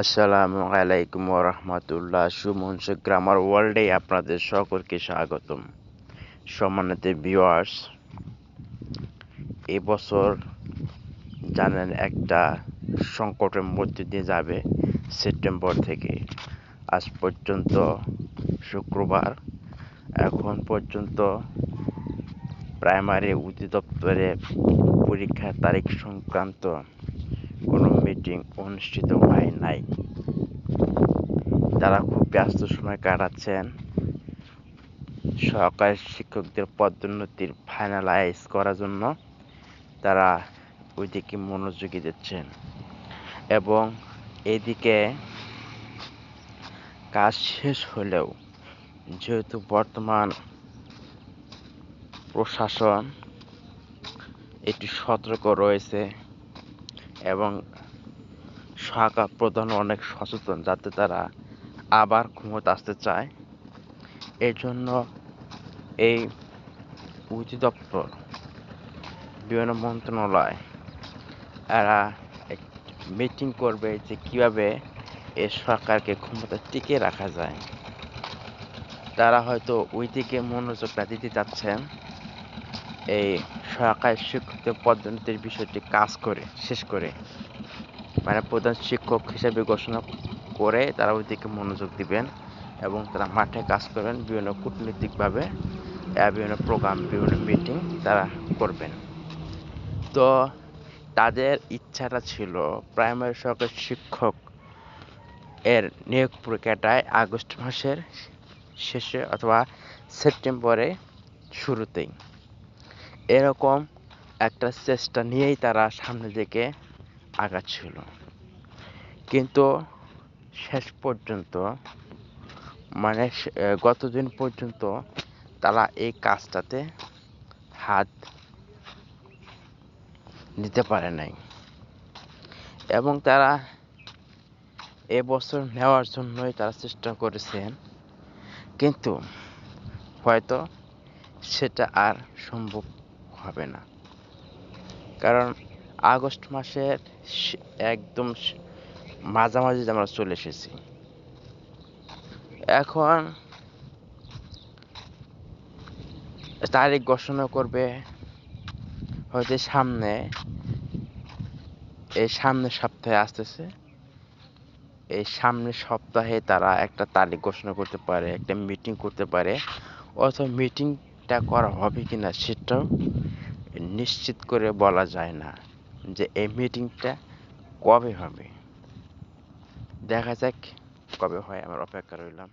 আসসালামু আলাইকুম রহমতুল্লাহ সুমন গ্রামার ওয়ার্ল্ডে আপনাদের সকলকে স্বাগতম। সম্মানিত ভিউয়ার্স এবছর জানেন একটা সংকটের মধ্যে দিয়ে যাবে সেপ্টেম্বর থেকে। আজ পর্যন্ত শুক্রবার, এখন পর্যন্ত প্রাইমারি অধিদপ্তরে পরীক্ষার তারিখ সংক্রান্ত মিটিং অনুষ্ঠিত হয় নাই। তারা খুব ব্যস্ত সময় কাটাচ্ছেন। সরকারি শিক্ষকদের পদোন্নতির ফাইনালাইজ করার জন্য তারা ওইদিকে মনোযোগী দিচ্ছেন। এবং এদিকে কাজ শেষ হলেও যেহেতু বর্তমান প্রশাসন একটু সতর্ক রয়েছে এবং সরকার প্রধান অনেক সচেতন যাতে তারা আবার ক্ষমতা আসতে চায়। এর জন্য এই অধিদপ্তর, বিভিন্ন মন্ত্রণালয়, এরা মিটিং করবে যে কীভাবে এ সরকারকে ক্ষমতা টিকে রাখা যায়। তারা হয়তো ওই দিকে মনোযোগটা দিতে চাচ্ছেন। এই সরকারি শিক্ষকদের পদোন্নতির বিষয়টি কাজ করে, শেষ করে। মানে প্রধান শিক্ষক হিসেবে ঘোষণা করে তারা ওই দিকে মনোযোগ দিবেন এবং তারা মাঠে কাজ করবেন বিভিন্ন কূটনৈতিকভাবে বিভিন্ন প্রোগ্রাম, বিভিন্ন মিটিং তারা করবেন। তো তাদের ইচ্ছাটা ছিল প্রাইমারি সরকারি শিক্ষক এর নিয়োগ প্রক্রিয়াটায় আগস্ট মাসের শেষে অথবা সেপ্টেম্বরে শুরুতেই। এরকম একটা চেষ্টা নিয়েই তারা সামনের দিকে আগাচ্ছিল। কিন্তু শেষ পর্যন্ত মানে গতদিন পর্যন্ত তারা এই কাজটাতে হাত নিতে পারে নাই। এবং তারা এবছর নেওয়ার জন্যই তারা চেষ্টা করেছেন। কিন্তু হয়তো সেটা আর সম্ভব হবে না। কারণ আগস্ট মাসের একদম মাঝামাঝি আমরা চলে এসেছি। এখন তারিখ ঘোষণা করবে হয়তো সামনে, এই সামনের সপ্তাহে আসতেছে। এই সামনের সপ্তাহে তারা একটা তারিখ ঘোষণা করতে পারে, একটা মিটিং করতে পারে। অথবা মিটিংটা করা হবে কি না সেটাও নিশ্চিত করে বলা যায় না। যে এই মিটিংটা কবে হবে? দেখা যাক কবে হয় আমার অপেক্ষা রইলাম।